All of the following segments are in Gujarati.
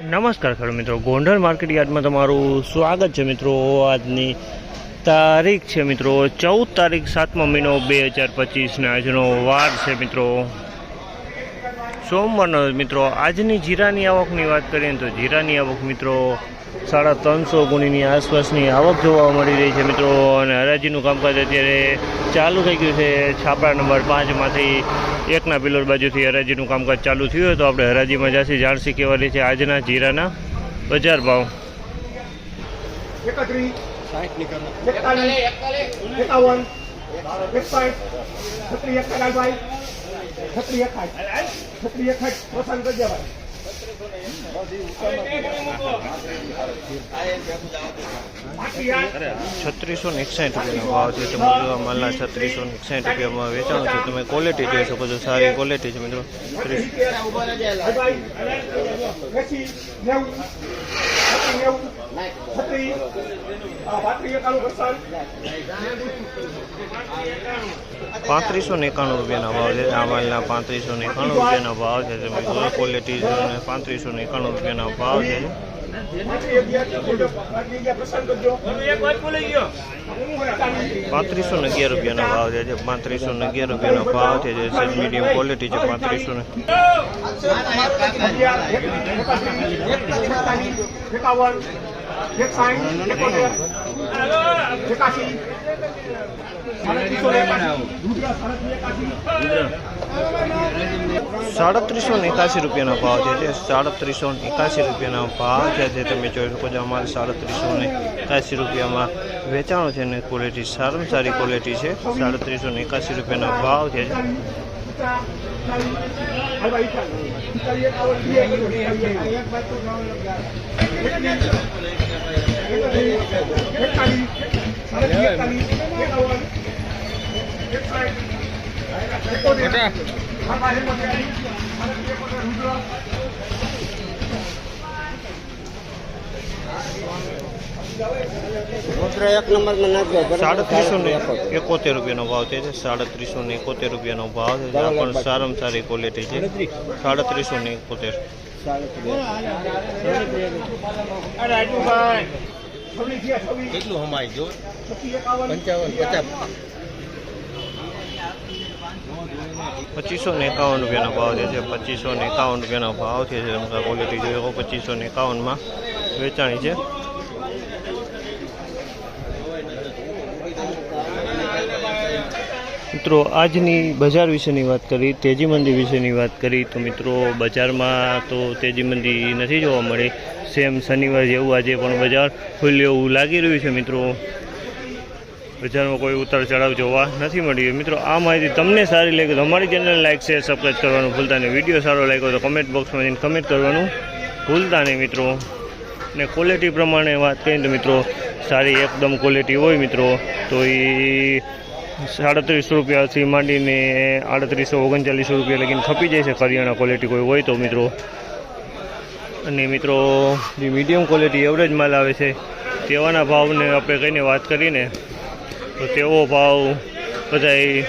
નમસ્કાર ખેડૂત મિત્રો. ગોંડલ માર્કેટ યાર્ડમાં તમારું સ્વાગત છે મિત્રો. આજની તારીખ છે મિત્રો. ચૌદ તારીખ સાતમો મહિનો બે હજાર પચીસના આજનો વાર છે મિત્રો. સોમવારનો મિત્રો, આજની જીરાની આવકની વાત કરીએ તો જીરાની આવક મિત્રો સાડા ત્રણસો ગુણીની આસપાસની આવક જોવા મળી રહી છે મિત્રો. અને હરાજીનું કામકાજ અત્યારે ચાલુ થઈ ગયું છે. છાપરા નંબર પાંચમાંથી એકના પિલોર બાજુથી હરાજીનું કામકાજ ચાલુ થયું તો આપણે હરાજીમાં જાસી જાણસી રહી છે આજના જીરાના બજાર ભાવ. એકતાલીસ છત્રીસ એકાઠ છત્રીસ એકાઠ પસંદ કરજે ભાઈ છત્રીસો ને એકસાઠ રૂપિયાનો ભાવ છે તમે જોવા માલના છત્રીસો ને એકસાઠ રૂપિયામાં વેચાણ છે તમે ક્વોલિટી જોઈ શકો છો સારી ક્વોલિટી છે મિત્રો ત્રીસ એસી નેવું છત્રીસ નેવું છત્રીસ પાંત્રીસ એકાણું પસંદ પાંત્રીસો ને એકાણું રૂપિયાના ભાવ છે. આ માલના પાંત્રીસો ને એકાણું રૂપિયાના ભાવ છે. તમે જોવો ક્વોલિટી અને પાંત્રીસો ને એકાણું રૂપિયાના ભાવ છે. પાંત્રીસો ને અગિયાર રૂપિયાનો ભાવ છે પાંત્રીસો ને અગિયાર રૂપિયાનો ભાવ છે જે મીડિયમ ક્વોલિટી છે, પાંત્રીસો ને અગિયાર એકાવન એકસાઠ એકોતેર એકાશી સાડત્રીસો એકાશી સાડત્રીસો ને એકાસી રૂપિયાનો ભાવ છે. જે સાડત્રીસો ને એકાસી રૂપિયાનો ભાવ છે. જે તમે જોઈ શકો છો અમારે સાડત્રીસો ને એકાસી રૂપિયામાં વેચાણો છે ને ક્વોલિટી સારામાં સારી ક્વોલિટી છે. સાડત્રીસો ને એકાસી રૂપિયાનો ભાવ છે. એક સાડત્રીસો ને એકોતેર રૂપિયાનો ભાવ છે. સાડત્રીસો ને એકોતેર રૂપિયાનો ભાવ છે. પણ સારામાં સારી ક્વોલિટી છે. સાડત્રીસો ને એકોતેર. કેટલું હમાય જો પંચાવન પચાસ. પચીસો ને એકાવન રૂપિયાનો ભાવ છે જે પચીસો ને એકાવન રૂપિયાનો ભાવ છે જે તમે ક્વોલિટી જોઈએ પચીસો ને એકાવનમાં વેચાણી છે. મિત્રો, આજની બજાર વિશેની વાત કરી, તેજી મંદી વિશેની વાત કરી, તો મિત્રો, બજારમાં તો તેજી મંદી નથી જોવા મળી. સેમ શનિવાર જેવું આજે પણ બજાર ખુલ્યું એવું લાગી રહ્યું છે, મિત્રો. બજારમાં કોઈ ઉતાર ચઢાવ જોવા નથી મળ્યું. મિત્રો, આ માહિતી તમને સારી લાગે તો અમારી ચેનલ લાઈક શેર સબસ્ક્રાઈબ કરવાનું ભૂલતા નહીં. વીડિયો સારો લાગ્યો તો કમેન્ટ બોક્સમાં જઈને કમેન્ટ કરવાનું ભૂલતા નહીં, મિત્રો. ને ક્વોલિટી પ્રમાણે વાત કરીએ તો, મિત્રો, સારી એકદમ ક્વોલિટી હોય, મિત્રો. તો એ સાડત્રીસો રૂપિયાથી માંડીને આડત્રીસો ઓગણચાલીસો રૂપિયા લગીને ખપી જાય છે કરિયાણા ક્વોલિટી કોઈ હોય તો મિત્રો. અને મિત્રો, જે મીડિયમ ક્વોલિટી એવરેજ માલ આવે છે, તેવાના ભાવને આપણે કહીને વાત કરીને, તો તેવો ભાવ બધાય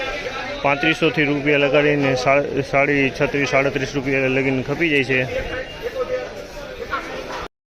પાંત્રીસોથી રૂપિયા લગાડીને સાડી છત્રીસ સાડત્રીસ રૂપિયા લગીને ખપી જાય છે.